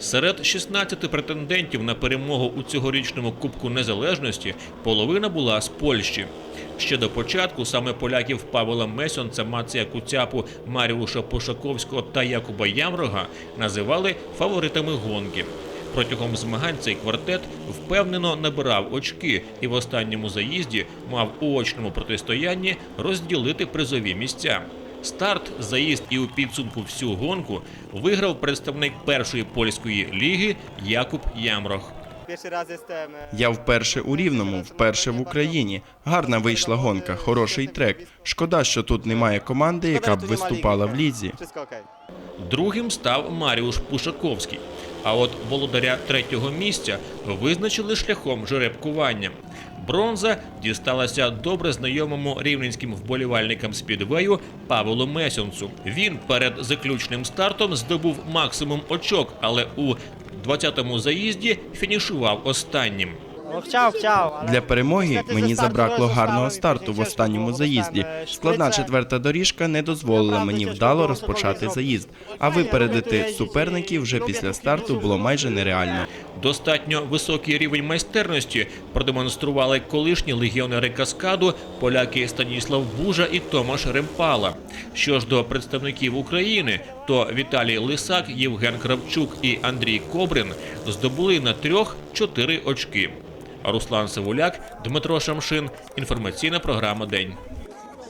Серед 16 претендентів на перемогу у цьогорічному Кубку Незалежності половина була з Польщі. Ще до початку саме поляків Павла Месьонца, Мація Куцяпу, Маріуша Пошаковського та Якуба Ямрога називали фаворитами гонки. Протягом змагань цей квартет впевнено набирав очки і в останньому заїзді мав у очному протистоянні розділити призові місця. Старт, заїзд і у підсумку всю гонку виграв представник першої польської ліги Якуб Ямрох. Я вперше у Рівному, вперше в Україні. Гарна вийшла гонка, хороший трек. Шкода, що тут немає команди, яка б виступала в лізі. Другим став Маріуш Пушаковський. А от володаря третього місця визначили шляхом жеребкування. Бронза дісталася добре знайомому рівненським вболівальникам спідвею Павлу Месонцу. Він перед заключним стартом здобув максимум очок, але у 20-му заїзді фінішував останнім. Для перемоги мені забракло гарного старту в останньому заїзді. e, Складна четверта доріжка не дозволила мені вдало розпочати заїзд, а випередити суперників вже після старту було майже нереально. Достатньо високий рівень майстерності продемонстрували колишні легіонери каскаду, поляки Станіслав Бужа і Томаш Ремпала. Що ж до представників України, то Віталій Лисак, Євген Кравчук і Андрій Кобрин здобули на трьох чотири очки. Руслан Сивуляк, Дмитро Шамшин. Інформаційна програма День.